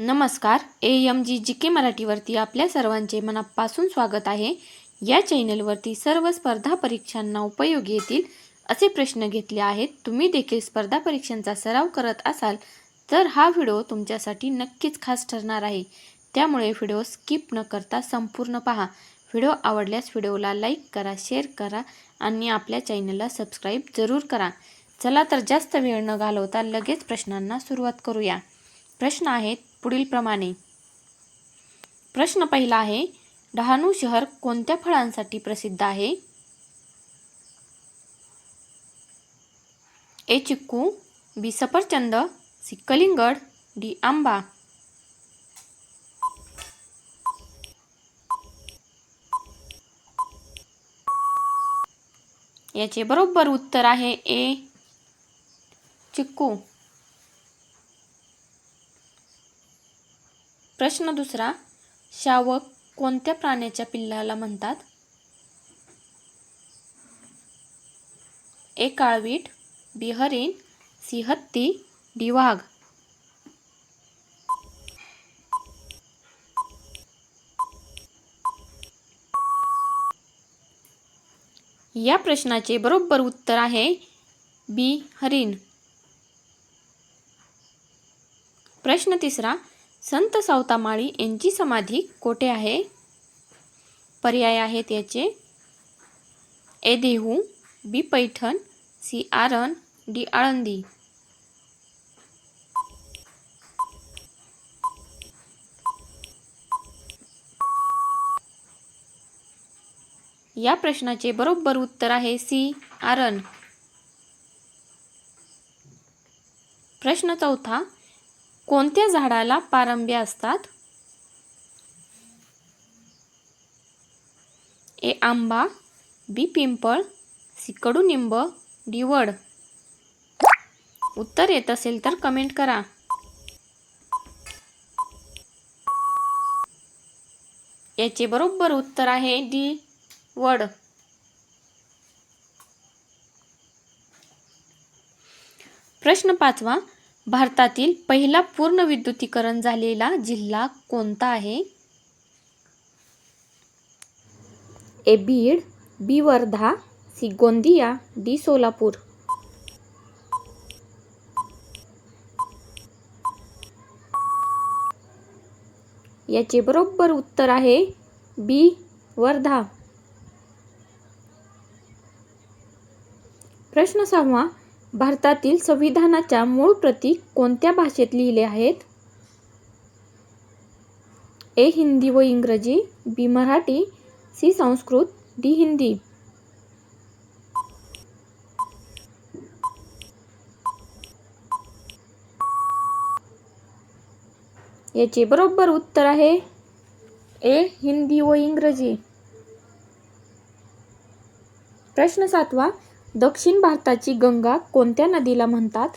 नमस्कार. A M G जी के मराठीवरती आपल्या सर्वांचे मनापासून स्वागत आहे. या चॅनलवरती सर्व स्पर्धा परीक्षांना उपयोगी येतील असे प्रश्न घेतले आहेत. तुम्ही देखील स्पर्धा परीक्षांचा सराव करत असाल तर हा व्हिडिओ तुमच्यासाठी नक्कीच खास ठरणार आहे. त्यामुळे व्हिडिओ स्किप न करता संपूर्ण पहा. व्हिडिओ आवडल्यास व्हिडिओला लाईक करा शेअर करा आणि आपल्या चॅनलला सबस्क्राईब जरूर करा. चला तर जास्त वेळ न घालवता लगेच प्रश्नांना सुरुवात करूया. प्रश्न आहेत पुढीलप्रमाणे. प्रश्न पहिला आहे डहाणू शहर कोणत्या फळांसाठी प्रसिद्ध आहे? ए चिक्कू बी सफरचंद सी कलिंगड डी आंबा. याचे बरोबर उत्तर आहे ए. चिक्कू. प्रश्न दुसरा शावक कोणत्या प्राण्याच्या पिल्लाला म्हणतात? ए काळवीट बी हरिण सी हत्ती डी वाघ. या प्रश्नाचे बरोबर उत्तर आहे बी हरिण. प्रश्न तिसरा संत सावतामाळी यांची समाधी कोठे आहे? पर्याय आहेत याचे. A. Dehu B. Paithan C. Aran D. Alandi. या प्रश्नाचे बरोबर उत्तर आहे सी. आरण. प्रश्न चौथा कोणत्या झाडाला पारंब्या असतात? ए आंबा बी पिंपळ सी कडुनिंब डिवड उत्तर येत असेल तर कमेंट करा. याचे बरोबर उत्तर आहे डी वड. प्रश्न पाचवा. भारतातील पहिला पूर्ण विद्युतीकरण झालेला जिल्हा कोणता आहे? A Beed B Wardha C Gondia D Solapur. याचे बरोबर उत्तर आहे बी वर्धा. प्रश्न सहावा भारतातील संविधानाच्या मूळ प्रती कोणत्या भाषेत लिहिले आहेत? ए हिंदी व इंग्रजी B Marathi C Sanskrit D Hindi. याचे बरोबर उत्तर आहे ए हिंदी व इंग्रजी. प्रश्न सातवा दक्षिण भारताची गंगा कोणत्या नदीला म्हणतात?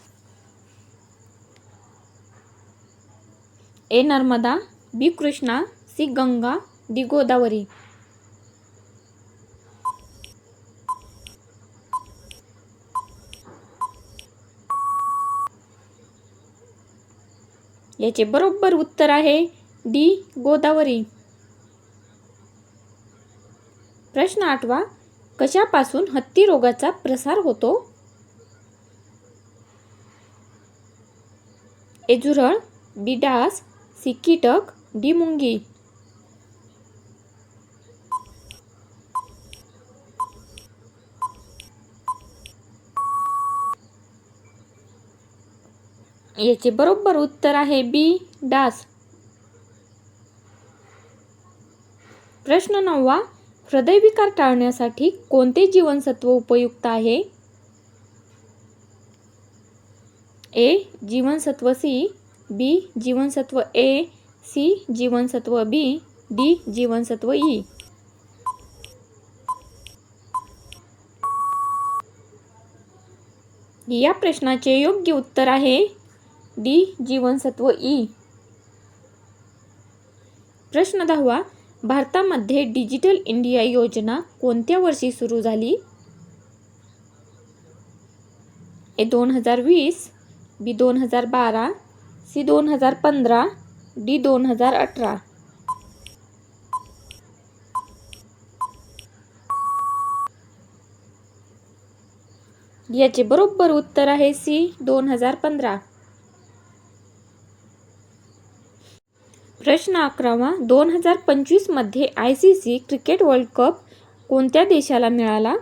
A Narmada B Krishna C Ganga D Godavari. याचे बरोबर उत्तर आहे डी गोदावरी. प्रश्न आठवा कशापासून हत्ती रोगाचा प्रसार होतो? एजुरळ बिडास बी डिमुंगी. सी कीटक मुंगी याचे बरोबर उत्तर आहे बी डास. प्रश्न नववा हृदयविकार टाळण्यासाठी कोणते जीवनसत्व उपयुक्त आहे? ए जीवनसत्व सी बी जीवनसत्व ए सी जीवनसत्व बी डी जीवनसत्व ई. या प्रश्नाचे योग्य उत्तर आहे डी जीवनसत्व ई. प्रश्न दहावा भारतामध्ये डिजिटल इंडिया योजना कोणत्या वर्षी सुरू झाली? ए दोन हजार वीस बी दोन हजार बारा सी दोन हजार पंधरा डी दोन हजार अठरा. याचे बरोबर उत्तर आहे सी दोन हजार पंधरा. प्रश्न अकरावा दोन हजार पंचवीसमध्ये I C C cricket world cup कोणत्या देशाला मिळाला?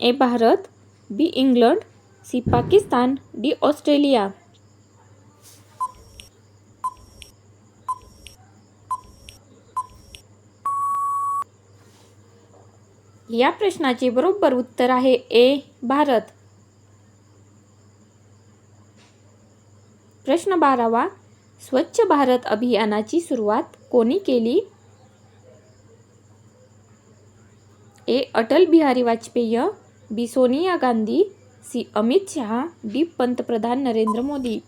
A Bharat B England C Pakistan D Australia. या प्रश्नाचे बरोबर उत्तर आहे ए भारत. प्रश्न बारावा स्वच्छ भारत अभियानाची सुरुवात कोणी केली? A. Atal Bihari Vajpayee B. Sonia Gandhi C. Amit Shah D. पंतप्रधान नरेंद्र मोदी.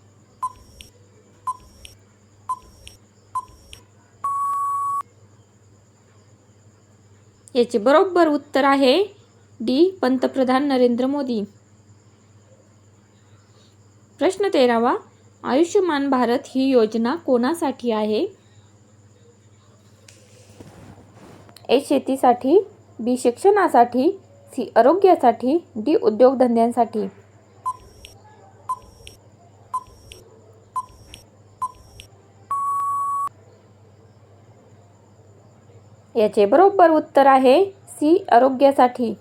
याचे बरोबर उत्तर आहे डी. पंतप्रधान नरेंद्र मोदी. प्रश्न तेरावा आयुष्यमान भारत ही योजना कोणासाठी आहे? ए शेतीसाठी बी शिक्षणासाठी सी आरोग्यासाठी डी उद्योगधंद्यांसाठी. याचे बरोबर उत्तर आहे सी आरोग्यासाठी.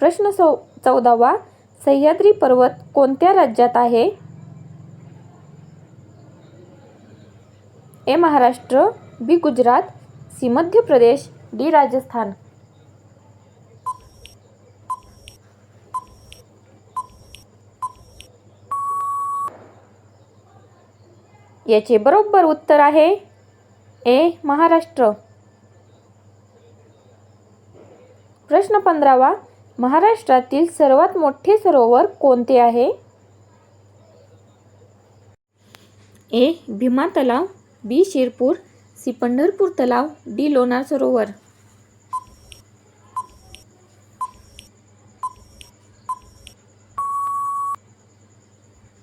प्रश्न चौ चौदावा सह्याद्री पर्वत कोणत्या राज्यात आहे? A. Maharashtra B. Gujarat C. Madhya Pradesh D. Rajasthan. याचे बरोबर उत्तर आहे ए. महाराष्ट्र. प्रश्न पंधरावा. महाराष्ट्रातील सर्वात मोठे सरोवर कोणते आहे? ए. भीमा तलाव बी. शिरपूर सी. पंढरपूर तलाव डी. लोणार सरोवर.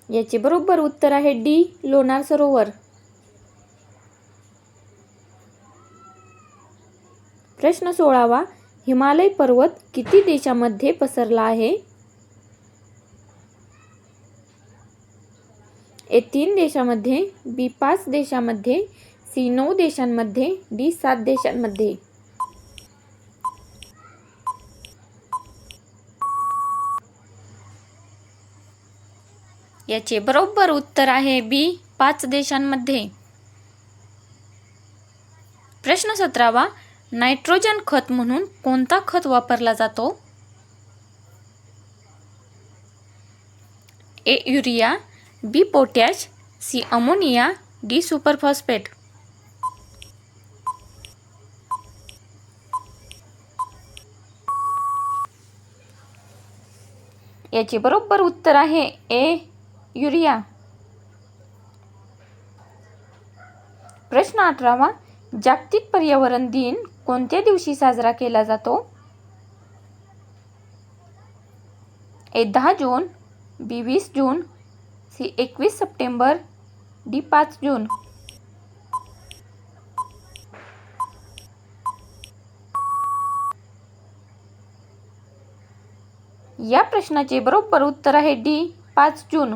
याचे बरोबर उत्तर आहे डी. लोणार सरोवर. प्रश्न सोळावा. हिमालय पर्वत किती देशामध्ये पसरला आहे? ए तीन देशामध्ये बी पाच देशामध्ये सी नऊ देशांमध्ये डी सात देशांमध्ये. याचे बरोबर उत्तर आहे बी पाच देशांमध्ये. प्रश्न सतरावा नायट्रोजन खत म्हणून कोणता खत वापरला जातो? A urea B potash C ammonia D superphosphate. याचे बरोबर उत्तर आहे ए युरिया. प्रश्न अठरावा जागतिक पर्यावरण दिन कोणत्या दिवशी साजरा केला जातो? ए दहा जून बी वीस जून सी एकवीस सप्टेंबर डी पाच जून. या प्रश्नाचे बरोबर उत्तर आहे डी पाच जून.